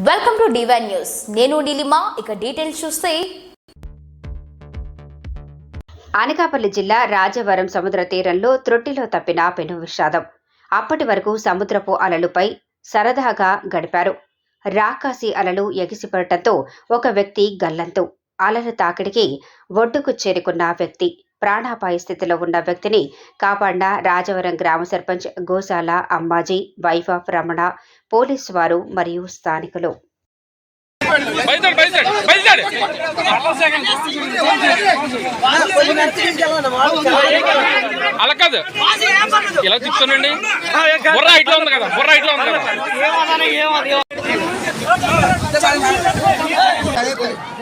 Welcome to divine news నేను నీలిమా ఇక details చూస్తే. అనకాపల్లి జిల్లా రాజవరం సముద్ర తీరంలో త్రొట్టిలో తప్పిన పెను విషాదం. అప్పటి వరకు సముద్రపు అలలుపై సరదాగా గడిపారు. రాకాసి అలలు ఎగిసిపడటంతో ఒక వ్యక్తి గల్లంతు. అలల తాకిడికి ఒడ్డుకు చేరుకున్న వ్యక్తి. ప్రాణాపాయ స్థితిలో ఉన్న వ్యక్తిని కాపాండ రాజవరం గ్రామ sarpanch Goshala Ambaji wife of Ramana police వారు మరియు స్థానికులు. అలా కాదు ఇలా చెప్తానండి. బుర్ర ఇట్లా ఉంది కదా బుర్ర ఇట్లా ఉంది కదా.